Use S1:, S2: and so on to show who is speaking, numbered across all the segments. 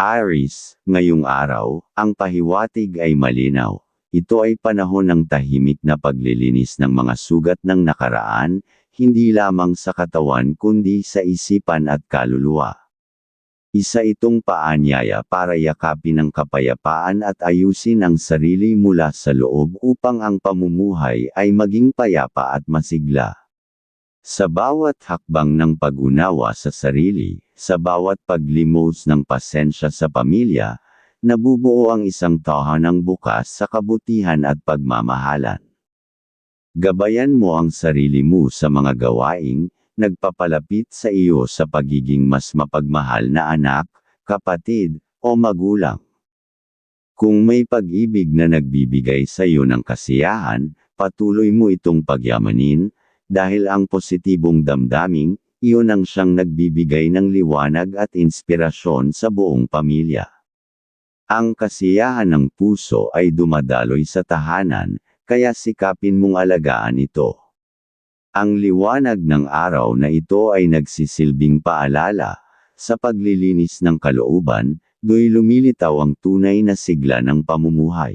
S1: Aris, ngayong araw, ang pahiwatig ay malinaw. Ito ay panahon ng tahimik na paglilinis ng mga sugat ng nakaraan, hindi lamang sa katawan kundi sa isipan at kaluluwa. Isa itong paanyaya para yakapin ang kapayapaan at ayusin ang sarili mula sa loob upang ang pamumuhay ay maging payapa at masigla. Sa bawat hakbang ng pag-unawa sa sarili, sa bawat paglimos ng pasensya sa pamilya, nabubuo ang isang tahanang bukas sa kabutihan at pagmamahalan. Gabayan mo ang sarili mo sa mga gawaing, nagpapalapit sa iyo sa pagiging mas mapagmahal na anak, kapatid, o magulang. Kung may pag-ibig na nagbibigay sa iyo ng kasiyahan, patuloy mo itong pagyamanin, dahil ang positibong damdaming, iyon ang siyang nagbibigay ng liwanag at inspirasyon sa buong pamilya. Ang kasiyahan ng puso ay dumadaloy sa tahanan, kaya sikapin mong alagaan ito. Ang liwanag ng araw na ito ay nagsisilbing paalala, sa paglilinis ng kalooban, do'y lumilitaw ang tunay na sigla ng pamumuhay.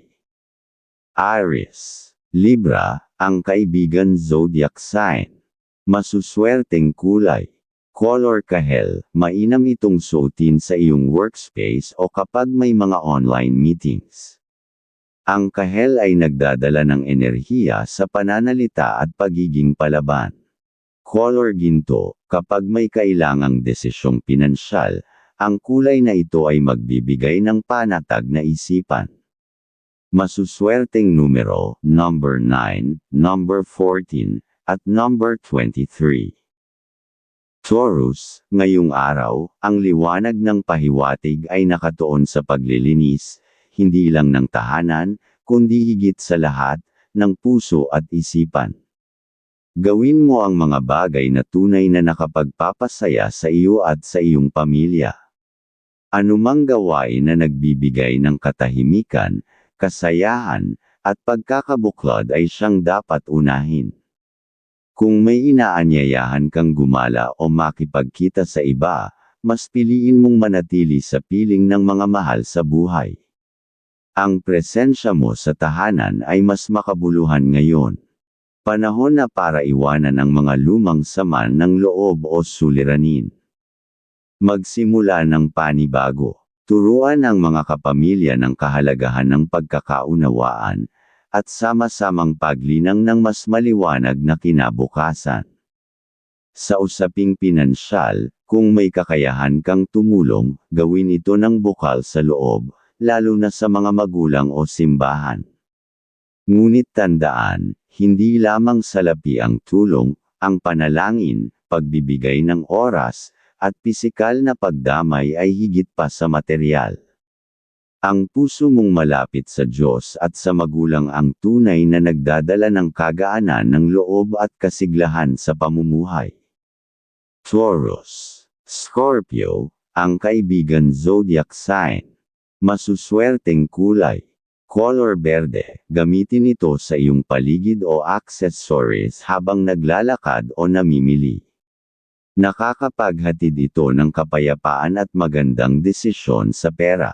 S1: Aries, Libra, ang kaibigan zodiac sign. Masuswerteng kulay. Color kahel, mainam itong suotin sa iyong workspace o kapag may mga online meetings. Ang kahel ay nagdadala ng enerhiya sa pananalita at pagiging palaban. Color ginto, kapag may kailangang desisyong pinansyal, ang kulay na ito ay magbibigay ng panatag na isipan. Masuswerteng numero, number 9, number 14, at number 23. Taurus, ngayong araw, ang liwanag ng pahiwatig ay nakatuon sa paglilinis, hindi lang ng tahanan, kundi higit sa lahat, ng puso at isipan. Gawin mo ang mga bagay na tunay na nakapagpapasaya sa iyo at sa iyong pamilya. Anumang gawain na nagbibigay ng katahimikan, kasayahan, at pagkakabuklod ay siyang dapat unahin. Kung may inaanyayahan kang gumala o makipagkita sa iba, mas piliin mong manatili sa piling ng mga mahal sa buhay. Ang presensya mo sa tahanan ay mas makabuluhan ngayon. Panahon na para iwanan ang mga lumang saman ng loob o suliranin. Magsimula ng panibago. Turuan ang mga kapamilya ng kahalagahan ng pagkakaunawaan, at sama-samang paglinang ng mas maliwanag na kinabukasan. Sa usaping pinansyal, kung may kakayahan kang tumulong, gawin ito ng bukal sa loob, lalo na sa mga magulang o simbahan. Ngunit tandaan, hindi lamang salapi ang tulong, ang panalangin, pagbibigay ng oras, at pisikal na pagdamay ay higit pa sa material. Ang puso mong malapit sa Diyos at sa magulang ang tunay na nagdadala ng kagaanan ng loob at kasiglahan sa pamumuhay. Taurus, Scorpio, ang kaibigan zodiac sign. Masuswerteng kulay. Color berde, gamitin ito sa iyong paligid o accessories habang naglalakad o namimili. Nakakapaghatid ito ng kapayapaan at magandang desisyon sa pera.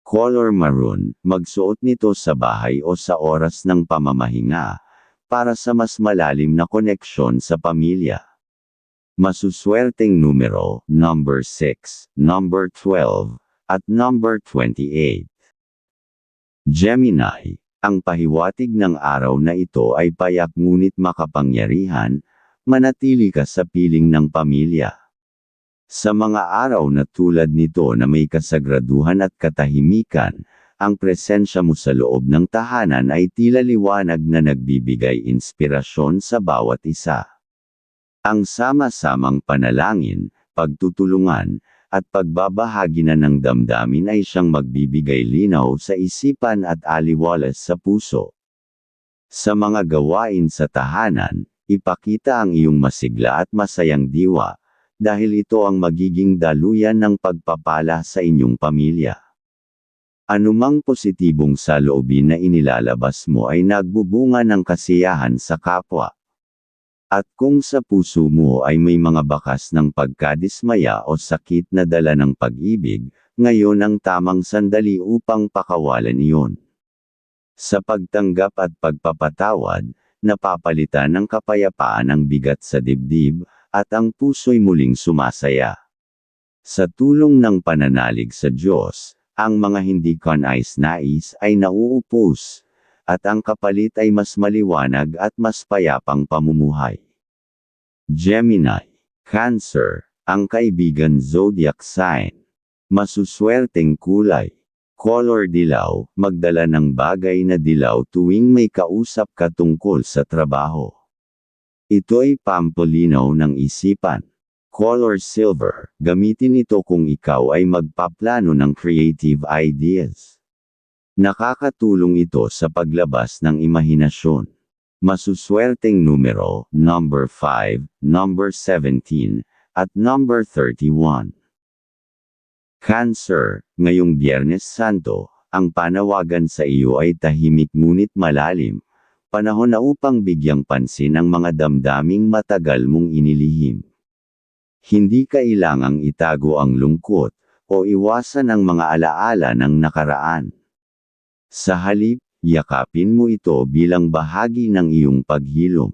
S1: Color maroon, magsuot nito sa bahay o sa oras ng pamamahinga, para sa mas malalim na koneksyon sa pamilya. Masuswerteng numero, number 6, number 12, at number 28. Gemini, ang pahiwatig ng araw na ito ay payak ngunit makapangyarihan, manatili ka sa piling ng pamilya. Sa mga araw na tulad nito na may kasagraduhan at katahimikan, ang presensya mo sa loob ng tahanan ay tila liwanag na nagbibigay inspirasyon sa bawat isa. Ang sama-samang panalangin, pagtutulungan, at pagbabahagi na ng damdamin ay siyang magbibigay linaw sa isipan at aliwalas sa puso. Sa mga gawain sa tahanan, ipakita ang iyong masigla at masayang diwa, dahil ito ang magiging daluyan ng pagpapala sa inyong pamilya. Anumang positibong saloobin na inilalabas mo ay nagbubunga ng kasiyahan sa kapwa. At kung sa puso mo ay may mga bakas ng pagkadismaya o sakit na dala ng pag-ibig, ngayon ang tamang sandali upang pakawalan iyon. Sa pagtanggap at pagpapatawad, napapalitan ng kapayapaan ang bigat sa dibdib, at ang puso'y muling sumasaya. Sa tulong ng pananalig sa Diyos, ang mga hindi kanais-nais ay nauupos, at ang kapalit ay mas maliwanag at mas payapang pamumuhay. Gemini, Cancer, ang kaibigan zodiac sign. Masuswerteng kulay. Color dilaw, magdala ng bagay na dilaw tuwing may kausap ka tungkol sa trabaho. Ito'y pampalinaw ng isipan. Color silver, gamitin ito kung ikaw ay magpaplano ng creative ideas. Nakakatulong ito sa paglabas ng imahinasyon. Masuswerteng numero, number 5, number 17, at number 31. Cancer, ngayong Biyernes Santo, ang panawagan sa iyo ay tahimik ngunit malalim. Panahon na upang bigyang pansin ang mga damdaming matagal mong inilihim. Hindi kailangang itago ang lungkot, o iwasan ang mga alaala ng nakaraan. Sa halip, yakapin mo ito bilang bahagi ng iyong paghilom.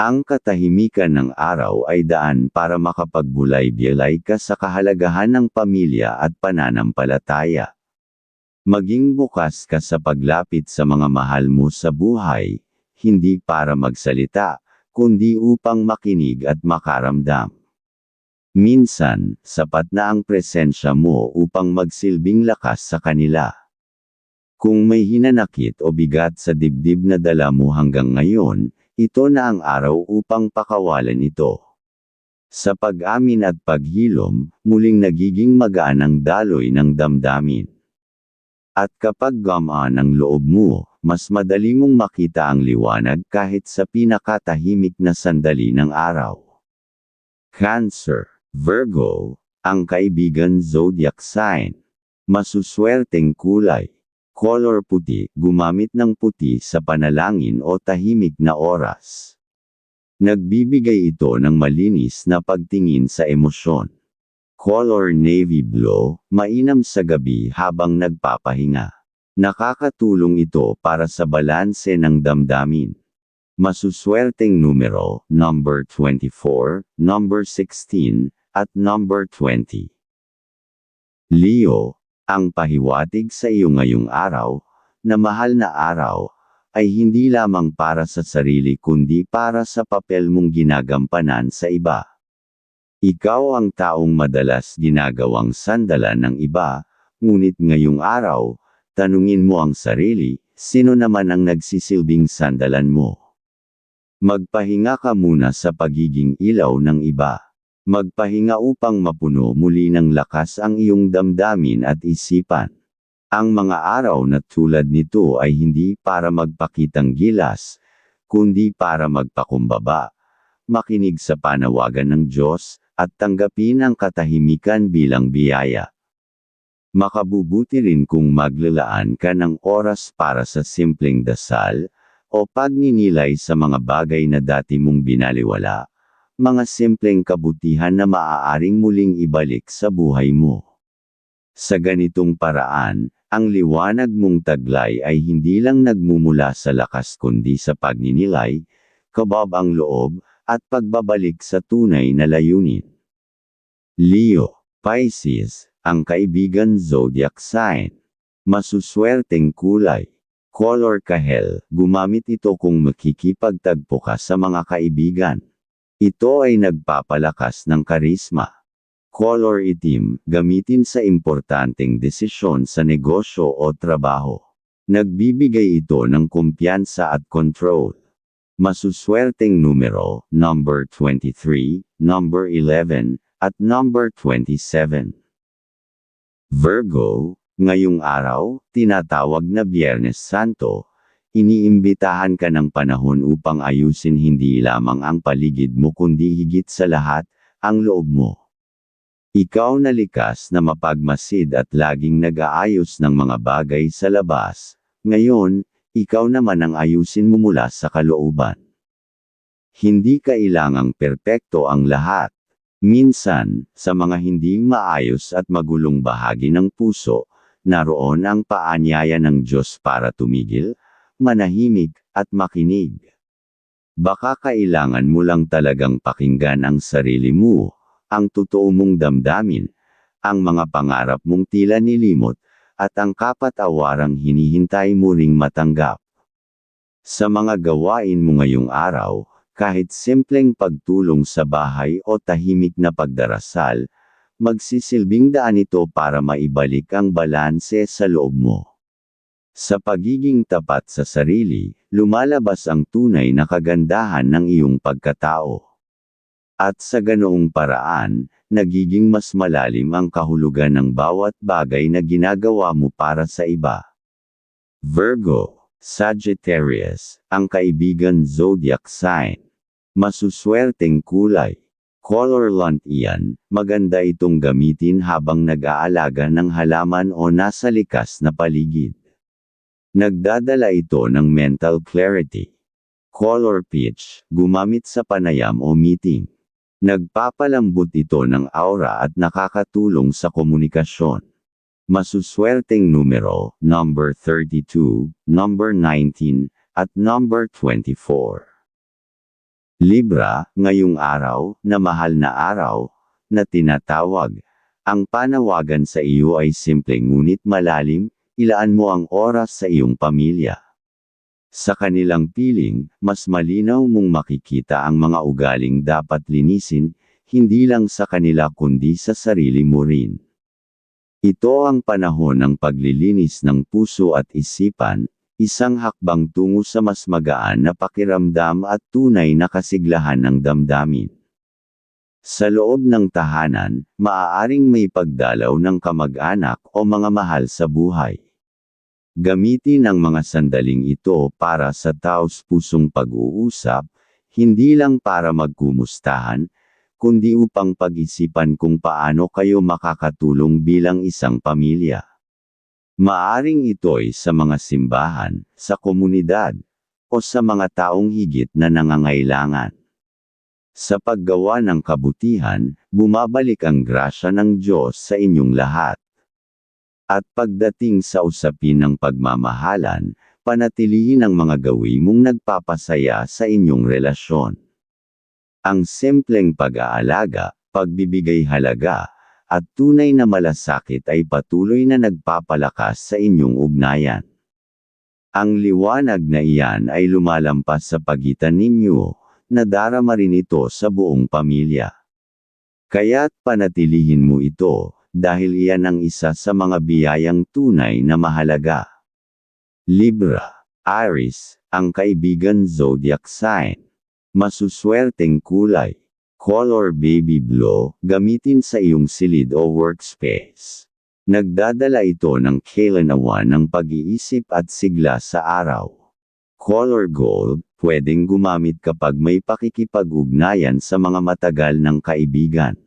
S1: Ang katahimikan ng araw ay daan para makapagbulay-bilay ka sa kahalagahan ng pamilya at pananampalataya. Maging bukas ka sa paglapit sa mga mahal mo sa buhay, hindi para magsalita, kundi upang makinig at makaramdam. Minsan, sapat na ang presensya mo upang magsilbing lakas sa kanila. Kung may hinanakit o bigat sa dibdib na dala mo hanggang ngayon, ito na ang araw upang pakawalan ito. Sa pag-amin at paghilom, muling nagiging magaan ang daloy ng damdamin. At kapag gamaan ang loob mo, mas madali mong makita ang liwanag kahit sa pinakatahimik na sandali ng araw. Cancer Virgo, ang kaibigan zodiac sign. Masuswerteng kulay. Color puti, gumamit ng puti sa panalangin o tahimik na oras. Nagbibigay ito ng malinis na pagtingin sa emosyon. Color navy blue, mainam sa gabi habang nagpapahinga. Nakakatulong ito para sa balanse ng damdamin. Masuswerteng numero, number 24, number 16, at number 20. Leo, ang pahiwatig sa iyo ngayong araw, na mahal na araw, ay hindi lamang para sa sarili kundi para sa papel mong ginagampanan sa iba. Ikaw ang taong madalas ginagawang sandalan ng iba, ngunit ngayong araw, tanungin mo ang sarili, sino naman ang nagsisilbing sandalan mo? Magpahinga ka muna sa pagiging ilaw ng iba. Magpahinga upang mapuno muli ng lakas ang iyong damdamin at isipan. Ang mga araw na tulad nito ay hindi para magpakitang gilas, kundi para magpakumbaba, makinig sa panawagan ng Diyos, at tanggapin ang katahimikan bilang biyaya. Makabubuti rin kung maglalaan ka ng oras para sa simpleng dasal, o pagninilay sa mga bagay na dati mong binaliwala, mga simpleng kabutihan na maaaring muling ibalik sa buhay mo. Sa ganitong paraan, ang liwanag mong taglay ay hindi lang nagmumula sa lakas kundi sa pagninilay, kabab ang loob, at pagbabalik sa tunay na layunin. Leo, Pisces, ang kaibigan zodiac sign. Masuswerteng kulay. Color kahel, gumamit ito kung makikipagtagpo ka sa mga kaibigan. Ito ay nagpapalakas ng karisma. Color itim, gamitin sa importanteng desisyon sa negosyo o trabaho. Nagbibigay ito ng kumpiyansa at control. Masuswerteng numero, number 23, number 11, at number 27. Virgo, ngayong araw, tinatawag na Biyernes Santo, Iniimbitahan ka ng panahon upang ayusin hindi lamang ang paligid mo kundi higit sa lahat, ang loob mo. Ikaw na likas na mapagmasid at laging nag-aayos ng mga bagay sa labas, ngayon, ikaw naman ang ayusin mo mula sa kalooban. Hindi kailangang perpekto ang lahat. Minsan, sa mga hindi maayos at magulong bahagi ng puso, naroon ang paanyaya ng Diyos para tumigil, manahimik, at makinig. Baka kailangan mo lang talagang pakinggan ang sarili mo, ang totoo mong damdamin, ang mga pangarap mong tila nilimot, at ang kapatawarang hinihintay mo ring matanggap. Sa mga gawain mo ngayong araw, kahit simpleng pagtulong sa bahay o tahimik na pagdarasal, magsisilbing daan ito para maibalik ang balanse sa loob mo. Sa pagiging tapat sa sarili, lumalabas ang tunay na kagandahan ng iyong pagkatao. At sa ganoong paraan, nagiging mas malalim ang kahulugan ng bawat bagay na ginagawa mo para sa iba. Virgo, Sagittarius, ang kaibigan zodiac sign. Masuswerteng kulay. Colorlant iyan, maganda itong gamitin habang nag-aalaga ng halaman o nasa likas na paligid. Nagdadala ito ng mental clarity. Color pitch, gumamit sa panayam o meeting. Nagpapalambot ito ng aura at nakakatulong sa komunikasyon. Masuswerteng numero, number 32, number 19, at number 24. Libra, ngayong araw, na mahal na araw, na tinatawag. Ang panawagan sa iyo ay simple ngunit malalim, ilaan mo ang oras sa iyong pamilya. Sa kanilang piling, mas malinaw mong makikita ang mga ugaling dapat linisin, hindi lang sa kanila kundi sa sarili mo rin. Ito ang panahon ng paglilinis ng puso at isipan, Isang hakbang tungo sa mas magaan na pakiramdam at tunay na kasiglahan ng damdamin. Sa loob ng tahanan, maaaring may pagdalaw ng kamag-anak o mga mahal sa buhay. Gamitin ang mga sandaling ito para sa taos-pusong pag-uusap, hindi lang para magkumustahan, kundi upang pag-isipan kung paano kayo makakatulong bilang isang pamilya. Maaring ito'y sa mga simbahan, sa komunidad, o sa mga taong higit na nangangailangan. Sa paggawa ng kabutihan, bumabalik ang grasya ng Diyos sa inyong lahat. At pagdating sa usapin ng pagmamahalan, panatilihin ang mga gawi mong nagpapasaya sa inyong relasyon. Ang simpleng pag-aalaga, pagbibigay halaga, at tunay na malasakit ay patuloy na nagpapalakas sa inyong ugnayan. Ang liwanag na iyan ay lumalampas sa pagitan ninyo, na darama rin ito sa buong pamilya. Kaya't panatilihin mo ito, dahil iyan ang isa sa mga biyayang tunay na mahalaga. Libra, Aries, ang kaibigan zodiac sign. Masuswerteng kulay. Color Baby Blue, gamitin sa iyong silid o workspace. Nagdadala ito ng kailanawan ng pag-iisip at sigla sa araw. Color Gold, pwedeng gumamit kapag may pakikipag-ugnayan sa mga matagal ng kaibigan.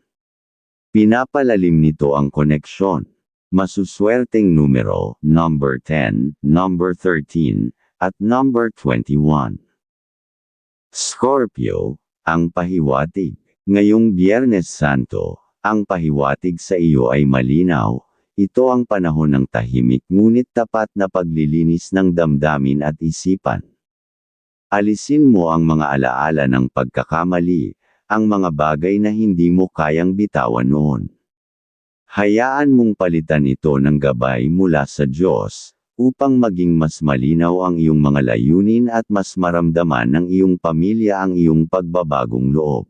S1: Pinapalalim nito ang koneksyon. Masuswerteng numero, number 10, number 13, at number 21. Scorpio, ang pahiwatig. Ngayong Biyernes Santo, ang pahiwatig sa iyo ay malinaw, ito ang panahon ng tahimik ngunit tapat na paglilinis ng damdamin at isipan. Alisin mo ang mga alaala ng pagkakamali, ang mga bagay na hindi mo kayang bitawan noon. Hayaan mong palitan ito ng gabay mula sa Diyos, upang maging mas malinaw ang iyong mga layunin at mas maramdaman ng iyong pamilya ang iyong pagbabagong loob.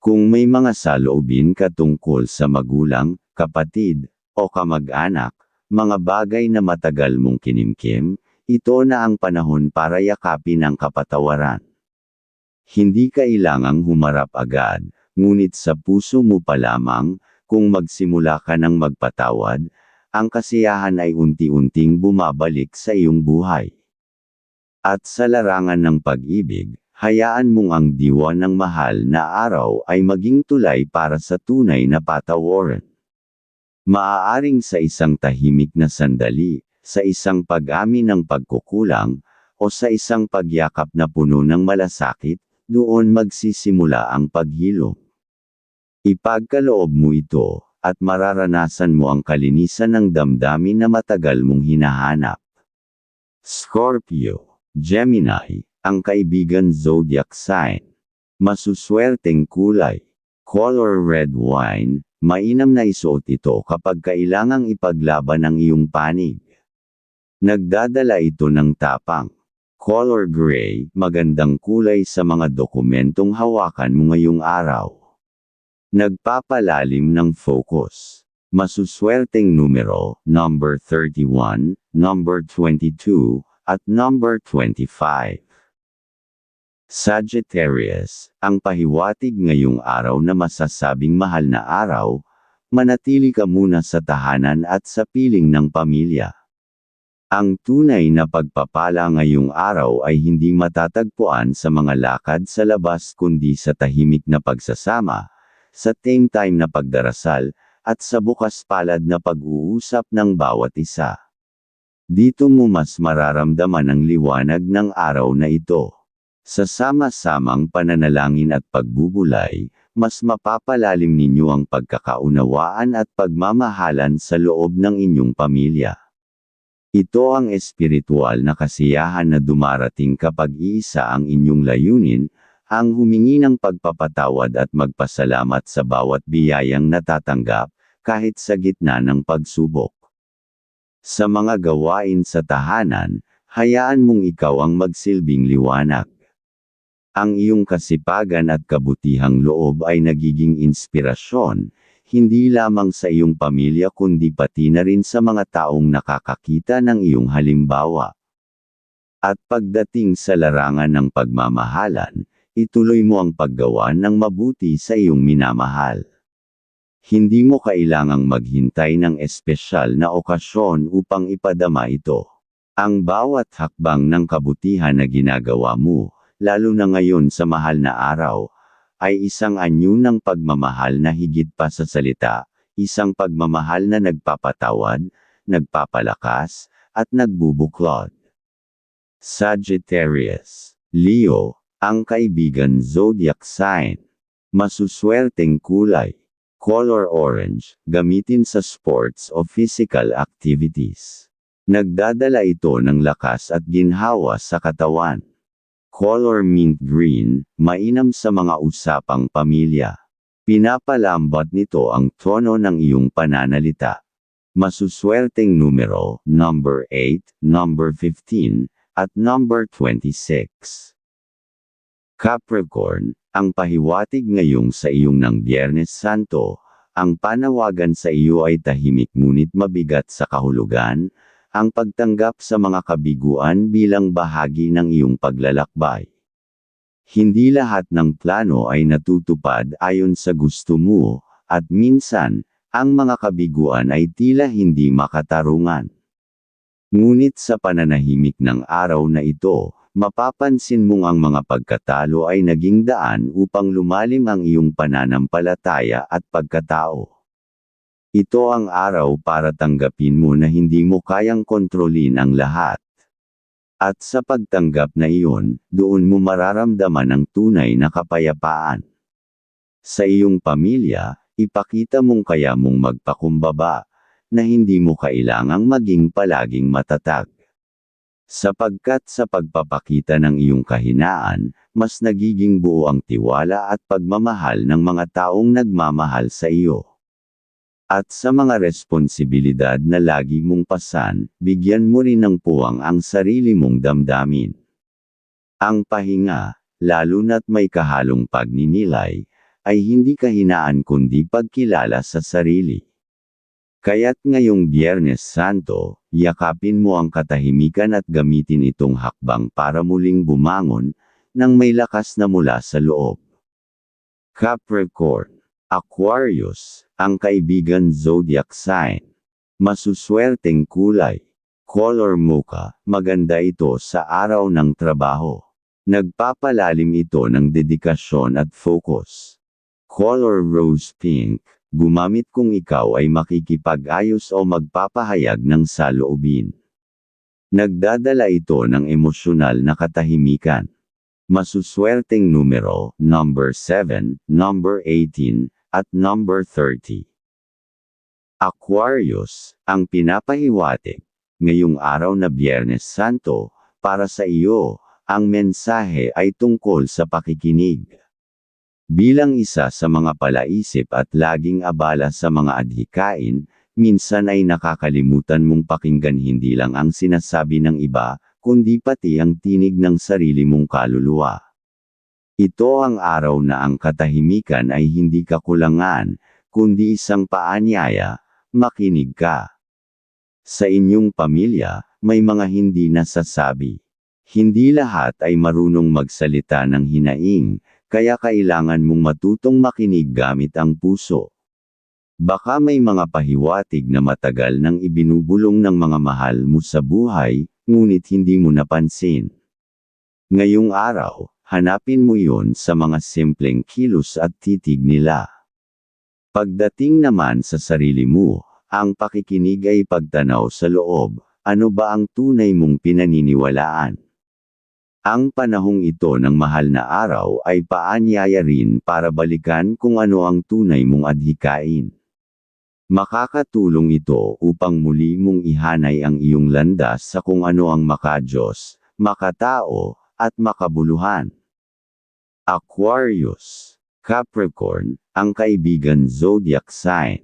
S1: Kung may mga saloobin ka tungkol sa magulang, kapatid, o kamag-anak, mga bagay na matagal mong kinimkim, ito na ang panahon para yakapin ang kapatawaran. Hindi kailangang humarap agad, ngunit sa puso mo pa lamang, kung magsimula ka ng magpatawad, ang kasiyahan ay unti-unting bumabalik sa iyong buhay. At sa larangan ng pag-ibig, hayaan mong ang diwa ng mahal na araw ay maging tulay para sa tunay na patawaran. Maaaring sa isang tahimik na sandali, sa isang pag-amin ng pagkukulang, o sa isang pagyakap na puno ng malasakit, doon magsisimula ang paghilom. Ipagkaloob mo ito, at mararanasan mo ang kalinisan ng damdamin na matagal mong hinahanap. Scorpio, Gemini, ang kaibigan zodiac sign. Masuswerteng kulay. Color red wine, mainam na isuot ito kapag kailangang ipaglaban ang iyong panig. Nagdadala ito ng tapang. Color gray, magandang kulay sa mga dokumentong hawakan mo ngayong araw. Nagpapalalim ng focus. Masuswerteng numero, number 31, number 22, at number 25. Sagittarius, ang pahiwatig ngayong araw na masasabing mahal na araw, manatili ka muna sa tahanan at sa piling ng pamilya. Ang tunay na pagpapala ngayong araw ay hindi matatagpuan sa mga lakad sa labas kundi sa tahimik na pagsasama, sa tame time na pagdarasal, at sa bukas palad na pag-uusap ng bawat isa. Dito mo mas mararamdaman ang liwanag ng araw na ito. Sa sama-samang pananalangin at pagbubulay, mas mapapalalim ninyo ang pagkakaunawaan at pagmamahalan sa loob ng inyong pamilya. Ito ang espiritual na kasiyahan na dumarating kapag iisa ang inyong layunin, ang humingi ng pagpapatawad at magpasalamat sa bawat biyayang natatanggap, kahit sa gitna ng pagsubok. Sa mga gawain sa tahanan, hayaan mong ikaw ang magsilbing liwanag. Ang iyong kasipagan at kabutihang loob ay nagiging inspirasyon, hindi lamang sa iyong pamilya kundi pati na rin sa mga taong nakakakita ng iyong halimbawa. At pagdating sa larangan ng pagmamahalan, ituloy mo ang paggawa ng mabuti sa iyong minamahal. Hindi mo kailangang maghintay ng espesyal na okasyon upang ipadama ito. Ang bawat hakbang ng kabutihan na ginagawa mo, lalo na ngayon sa mahal na araw, ay isang anyo ng pagmamahal na higit pa sa salita, isang pagmamahal na nagpapatawad, nagpapalakas, at nagbubuklod. Sagittarius, Leo, ang kaibigan zodiac sign. Masuswerteng kulay. Color orange, gamitin sa sports o physical activities. Nagdadala ito ng lakas at ginhawa sa katawan. Color mint green, mainam sa mga usapang pamilya. Pinapalambat nito ang tono ng iyong pananalita. Masuswerteng numero, number 8, number 15, at number 26. Capricorn, ang pahiwatig ngayong sa iyong ng Biyernes Santo, ang panawagan sa iyo ay tahimik ngunit mabigat sa kahulugan, ang pagtanggap sa mga kabiguan bilang bahagi ng iyong paglalakbay. Hindi lahat ng plano ay natutupad ayon sa gusto mo, at minsan, ang mga kabiguan ay tila hindi makatarungan. Ngunit sa pananahimik ng araw na ito, mapapansin mong ang mga pagkatalo ay naging daan upang lumalim ang iyong pananampalataya at pagkatao. Ito ang araw para tanggapin mo na hindi mo kayang kontrolin ang lahat. At sa pagtanggap na iyon, doon mo mararamdaman ang tunay na kapayapaan. Sa iyong pamilya, ipakita mong kaya mong magpakumbaba, na hindi mo kailangang maging palaging matatag. Sapagkat sa pagpapakita ng iyong kahinaan, mas nagiging buo ang tiwala at pagmamahal ng mga taong nagmamahal sa iyo. At sa mga responsibilidad na lagi mong pasan, bigyan mo rin ng puwang ang sarili mong damdamin. Ang pahinga, lalo na't may kahalong pagninilay, ay hindi kahinaan kundi pagkilala sa sarili. Kaya't ngayong Biyernes Santo, yakapin mo ang katahimikan at gamitin itong hakbang para muling bumangon, nang may lakas na mula sa loob. Capricorn Aquarius, ang kaibigan zodiac sign. Masuswerteng kulay. Color mocha, maganda ito sa araw ng trabaho. Nagpapalalim ito ng dedikasyon at focus. Color rose pink, gumamit kung ikaw ay makikipag-ayos o magpapahayag ng saloobin. Nagdadala ito ng emosyonal na katahimikan. Masuswerteng numero, number 7, number 18, at number 30. Aquarius, ang pinapahiwatig. Ngayong araw na Biyernes Santo, para sa iyo, ang mensahe ay tungkol sa pakikinig. Bilang isa sa mga palaisip at laging abala sa mga adhikain, minsan ay nakakalimutan mong pakinggan hindi lang ang sinasabi ng iba, kundi pati ang tinig ng sarili mong kaluluwa. Ito ang araw na ang katahimikan ay hindi kakulangan, kundi isang paanyaya, makinig ka. Sa inyong pamilya, may mga hindi nasasabi. Hindi lahat ay marunong magsalita ng hinaing, kaya kailangan mong matutong makinig gamit ang puso. Baka may mga pahiwatig na matagal nang ibinubulong ng mga mahal mo sa buhay, ngunit hindi mo napansin. Ngayong araw, hanapin mo yon sa mga simpleng kilos at titig nila. Pagdating naman sa sarili mo, ang pakikinig ay pagtanaw sa loob, ano ba ang tunay mong pinaniniwalaan? Ang panahong ito ng mahal na araw ay paanyaya rin para balikan kung ano ang tunay mong adhikain. Makakatulong ito upang muli mong ihanay ang iyong landas sa kung ano ang makajos, makatao, at makabuluhan. Aquarius, Capricorn, ang kaibigan zodiac sign.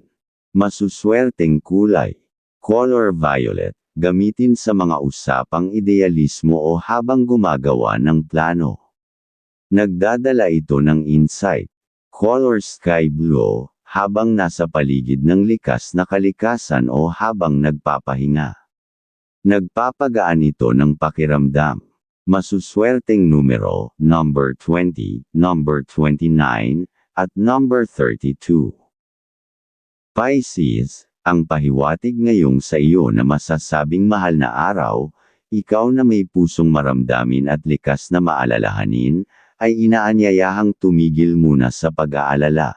S1: Masuswerteng kulay. Color violet, gamitin sa mga usapang idealismo o habang gumagawa ng plano. Nagdadala ito ng insight. Color sky blue, habang nasa paligid ng likas na kalikasan o habang nagpapahinga. Nagpapagaan ito ng pakiramdam. Masuswerteng numero, number 20, number 29, at number 32. Pisces, ang pahiwatig ngayong sa iyo na masasabing mahal na araw, ikaw na may pusong maramdamin at likas na maalalahanin, ay inaanyayahang tumigil muna sa pag-aalala.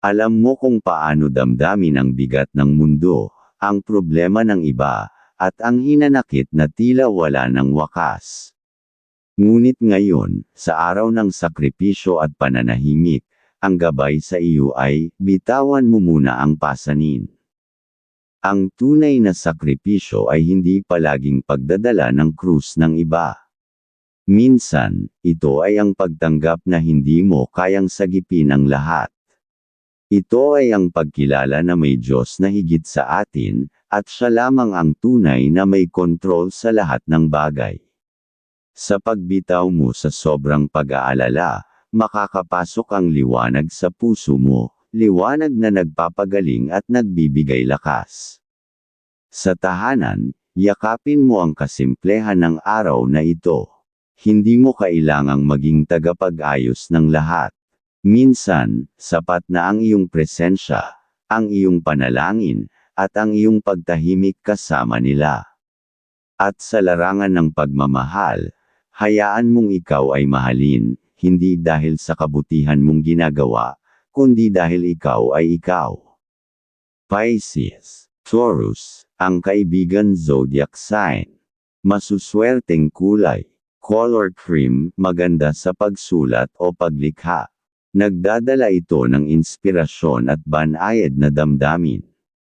S1: Alam mo kung paano damdamin ang bigat ng mundo, ang problema ng iba, at ang hinanakit na tila wala ng wakas. Ngunit ngayon, sa araw ng sakripisyo at pananahimik, ang gabay sa iyo ay, bitawan mo muna ang pasanin. Ang tunay na sakripisyo ay hindi palaging pagdadala ng krus ng iba. Minsan, ito ay ang pagtanggap na hindi mo kayang sagipin ang lahat. Ito ay ang pagkilala na may Diyos na higit sa atin, at siya lamang ang tunay na may kontrol sa lahat ng bagay. Sa pagbitaw mo sa sobrang pag-aalala, makakapasok ang liwanag sa puso mo, liwanag na nagpapagaling at nagbibigay lakas. Sa tahanan, yakapin mo ang kasimplehan ng araw na ito. Hindi mo kailangang maging tagapag-ayos ng lahat. Minsan, sapat na ang iyong presensya, ang iyong panalangin, at ang iyong pagtahimik kasama nila. At sa larangan ng pagmamahal, hayaan mong ikaw ay mahalin, hindi dahil sa kabutihan mong ginagawa, kundi dahil ikaw ay ikaw. Pisces, Taurus, ang kaibigan zodiac sign. Masuswerteng kulay. Color cream, maganda sa pagsulat o paglikha. Nagdadala ito ng inspirasyon at banayad na damdamin.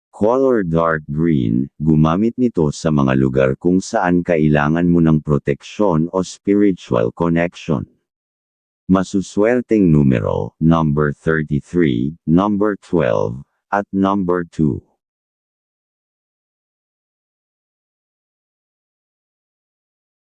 S1: Color dark green, gumamit nito sa mga lugar kung saan kailangan mo ng proteksyon o spiritual connection. Masuswerteng numero, number 33, number 12, at number 2.